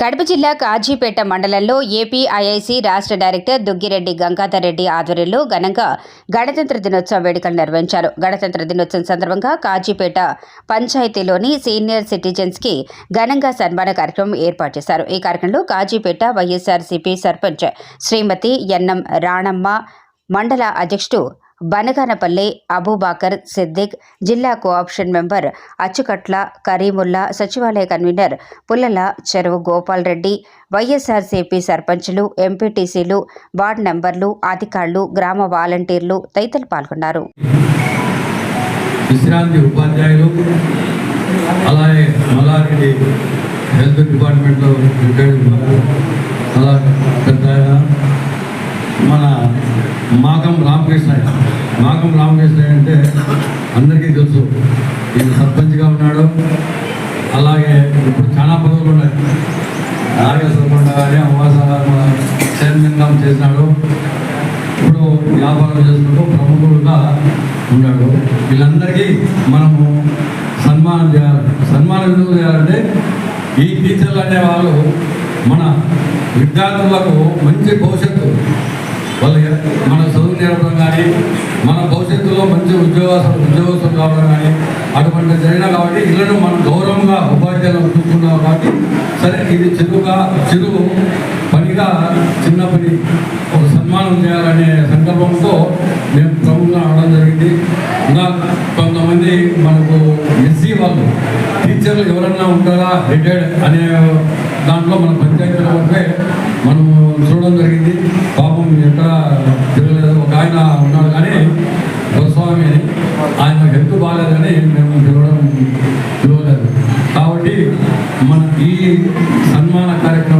కడప జిల్లా కాజీపేట మండలంలో ఏపీఐఐసి రాష్ట్ర డైరెక్టర్ దుగ్గిరెడ్డి గంగాధర్ రెడ్డి ఆధ్వర్యంలో ఘనంగా గణతంత్ర దినోత్సవ వేడుకలు నిర్వహించారు. గణతంత్ర దినోత్సవం సందర్భంగా కాజీపేట పంచాయతీలోని సీనియర్ సిటిజన్స్కి ఘనంగా సన్మాన కార్యక్రమం ఏర్పాటు చేశారు. ఈ కార్యక్రమంలో కాజీపేట వైఎస్ఆర్సీపీ సర్పంచ్ శ్రీమతి ఎన్ఎం రాణమ్మ మండల అధ్యక్షుడు బనగానపల్లి అబూబాకర్ సిద్దిక్ జిల్లా కోఆప్షన్ మెంబర్ అచ్చుకట్ల కరీముల్లా సచివాలయ కన్వీనర్ పుల్లల చెరువు గోపాల్ రెడ్డి వైఎస్ఆర్సీపీ సర్పంచులు ఎంపీటీసీలు వార్డు నంబర్లు అధికారులు గ్రామ వాలంటీర్లు తదితరులు పాల్గొన్నారు. విశ్రాంతి ఉపాధ్యాయులు అలాగే మల్లారెడ్డి హెల్త్ డిపార్ట్మెంట్లో రిటైర్డ్ అలా పెద్ద మన మాగం రామకృష్ణ మాకం రామకృష్ణ అంటే అందరికీ తెలుసు. ఈయన సర్పంచ్గా ఉన్నాడు. అలాగే ఇప్పుడు చాలా పదవులు ఉన్నాయి. నాగేశ్వరకొండ కానీ అవాస చైర్మన్గా చేసినాడు. ఇప్పుడు వ్యాపారం చేసినప్పుడు ప్రముఖుడుగా ఉన్నాడు. వీళ్ళందరికీ మనము సన్మానం చేయాలి. సన్మానం ఎందుకు చేయాలంటే ఈ టీచర్లు అనే వాళ్ళు మన విద్యార్థులకు మంచి భవిష్యత్తు. వాళ్ళు మన చదువు నేర్పడం కానీ మన భవిష్యత్తులో మంచి ఉద్యోగ ఉద్యోగస్తులు కావడం కానీ అటువంటి జరిగినా కాబట్టి ఇళ్ళను మనం గౌరవంగా ఉపాధ్యాయులు చూసుకున్నాం కాబట్టి సరే ఇది చిరుగా చిరు పనిగా చిన్న పని ఒక సన్మానం చేయాలనే సంకల్పంతో మేము ప్రభుత్వం అవడం జరిగింది. ఇంకా కొంతమంది మనకు ఎస్సీ వాళ్ళు టీచర్లు ఎవరన్నా ఉంటారా రిటైర్డ్ అనే దాంట్లో మన పంచాయతీల ఉంటే మనము చూడడం జరిగింది. పాపం ఎక్కడ తిరగలేదు ఒక ఆయన ఉన్నాడు కానీ గోస్వామి అని ఆయన హెల్త్ బాగాలేదని మేము పిలవడం పిలవలేదు కాబట్టి మన ఈ సన్మాన కార్యక్రమం